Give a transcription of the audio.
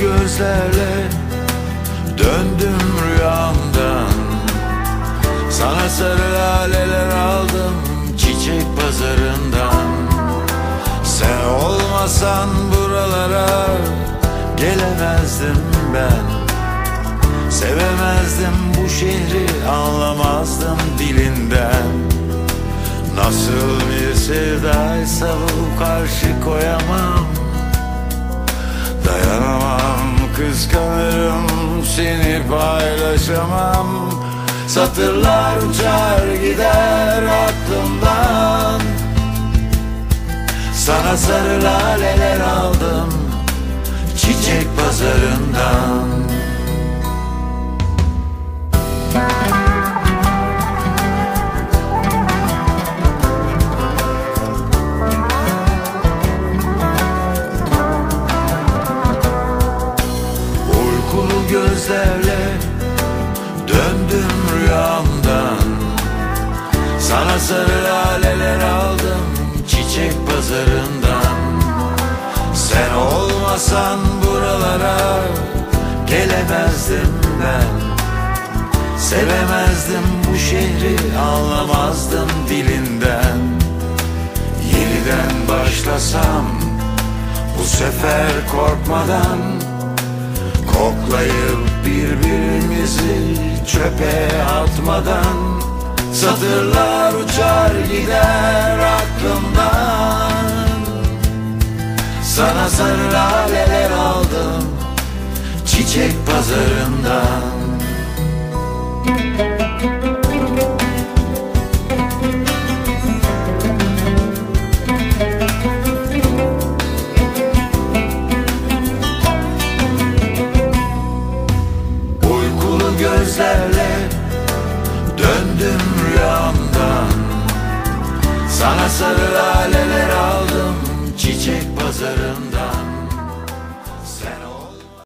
gözlerle Döndüm rüyamdan. Sana sarı laleler aldım Çiçek pazarından. Sen olmasan buralara Gelemezdim ben. Sevemezdim bu şehri Anlamazdım dilinden. Nasıl bir sevdaysa bu karşı koyamam kıskanırım seni paylaşamam. Satırlar uçar gider aklımdan. Sana sarı laleler aldım Çiçek pazarından gözlerle Döndüm rüyamdan. Sana sarı laleler aldım Çiçek pazarından. Sen olmasan buralara Gelemezdim ben. Sevemezdim bu şehri Anlamazdım dilinden. Yeniden başlasam Bu sefer korkmadan Koklayıp birbirimizi çöpe atmadan Satırlar uçar gider aklımdan. Sana sarı laleler aldım Çiçek pazarından gözlerle Döndüm rüyamdan. Sana sarı laleler aldım Çiçek pazarında